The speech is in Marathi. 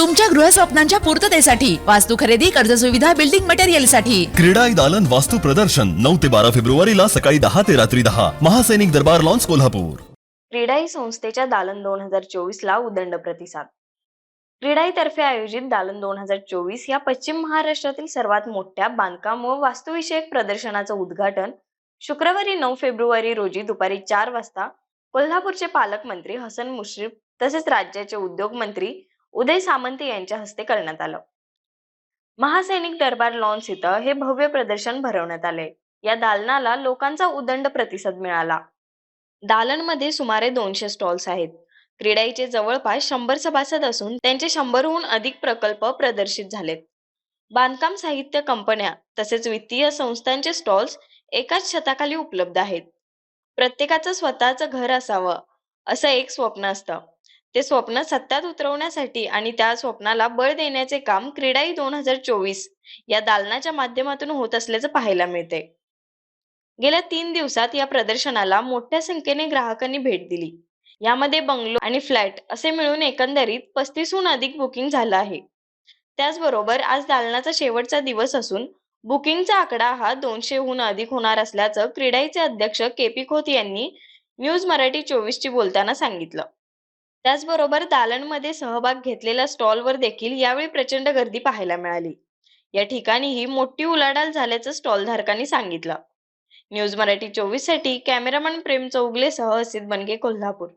तुमच्या गृहस्वप्नांच्या पूर्ततेसाठी वास्तू खरेदी कर्ज सुविधा बिल्डिंग मटेरियलसाठी. क्रीडाई दालन वास्तू प्रदर्शन नऊ ते बारा फेब्रुवारीला सकाळी दहा ते रात्री दहा. महासैनिक दरबार लॉन्स कोल्हापूर. क्रीडाई संस्थेच्या दालन दोन हजार चोवीस ला उदंड प्रतिसाद. क्रीडाईतर्फे आयोजित दालन दोन हजार चोवीस या पश्चिम महाराष्ट्रातील सर्वात मोठ्या बांधकाम व वास्तुविषयक प्रदर्शनाचं उद्घाटन शुक्रवारी नऊ फेब्रुवारी रोजी दुपारी चार वाजता कोल्हापूरचे पालकमंत्री हसन मुश्रीफ तसेच राज्याचे उद्योग मंत्री उदय सामंत यांच्या हस्ते करण्यात आलं. महासैनिक दरबार लॉन्स इथं हे भव्य प्रदर्शन भरवण्यात आले. या दालनाला लोकांचा उदंड प्रतिसाद मिळाला. दालनमध्ये सुमारे दोनशे स्टॉल्स आहेत. क्रीडाईचे जवळपास शंभर सभासद असून त्यांचे शंभरहून अधिक प्रकल्प प्रदर्शित झालेत. बांधकाम साहित्य कंपन्या तसेच वित्तीय संस्थांचे स्टॉल्स एकाच छताखाली उपलब्ध आहेत. प्रत्येकाचं स्वतःचं घर असावं असं एक स्वप्न असतं. ते स्वप्न सत्यात उतरवण्यासाठी आणि त्या स्वप्नाला बळ देण्याचे काम क्रीडाई दोन हजार चोवीस या दालनाच्या माध्यमातून होत असल्याचं पाहायला मिळते गेल्या तीन दिवसात या प्रदर्शनाला मोठ्या संख्येने ग्राहकांनी भेट दिली. यामध्ये बंगलो आणि फ्लॅट असे मिळून एकंदरीत पस्तीसहून अधिक बुकिंग झालं आहे. त्याचबरोबर आज दालनाचा शेवटचा दिवस असून बुकिंगचा आकडा हा दोनशेहून अधिक होणार असल्याचं क्रीडाईचे अध्यक्ष के पी खोत यांनी न्यूज मराठी चोवीसची बोलताना सांगितलं. त्याचबरोबर दालनमध्ये सहभाग घेतलेल्या स्टॉलवर देखील यावेळी प्रचंड गर्दी पाहायला मिळाली. या ठिकाणीही मोठी उलाढाल झाल्याचं स्टॉल धारकांनी सांगितलं. न्यूज मराठी चोवीससाठी कॅमेरामन प्रेम चौगले सह असित बनगे कोल्हापूर.